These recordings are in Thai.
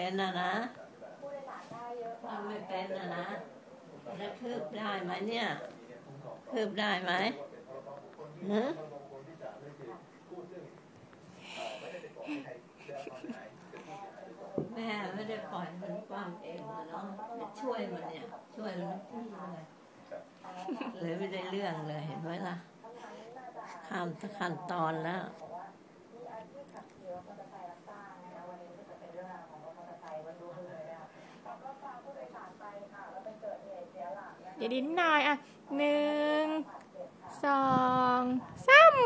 เป็นนะนะว่าไม่เป็นนะนะแล้วคืบได้ไหมเนี่ย คืบได้ไหมฮะแม่ไม่ได้ปล่อยมันความเองอะเนาะช่วยมันเนี่ย ช่วยมันที่เลยเลยไม่ได้เรื่องเลยเห็นไหมล่ะข้ามขั้นตอนแล้ว อย่าดิ้นหน่อยอะหนึ่งสองสาม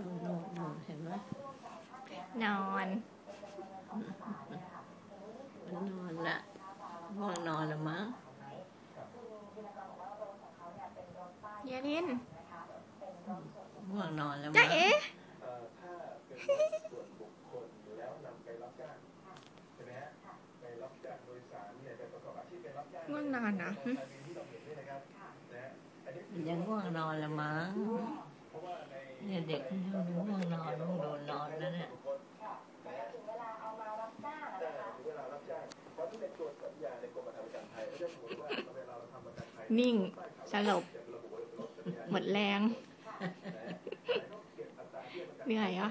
นู่นนู่นนู่นเห็นไหมนอนมันนอนละง่วงนอนละมั้ง อย่าดิ้นง่วงนอนแล้วจ้ามั้งเอ๋เอ่อถ้าเป็นรถส่วนบุคคลแล้วนำไปรับจ้างใช่ไหมฮะไปรับจ้างโดยสารเนี่ยไปประกอบอาชีพเป็นรับจ้างง่วงนอนนะมอเตอร์ไซค์ที่เราเห็นเนี่ยนะครับนะฮะอันนี้มันยังง่วงนอนละมั้งเพราะว่าในเนี่ยเด็กมันยังง่วงนอนต้องโดนนอนแล้วเนี่ยแต่ถึงเวลารับจ้างเพราะที่ในตัวสัญญาในกรมธรรม์ประกันภัยเขาจะสมมติว่าเวลาเราทำประกันภัยนิ่งสลบ หมดแรง เหนื่อยเหรอะ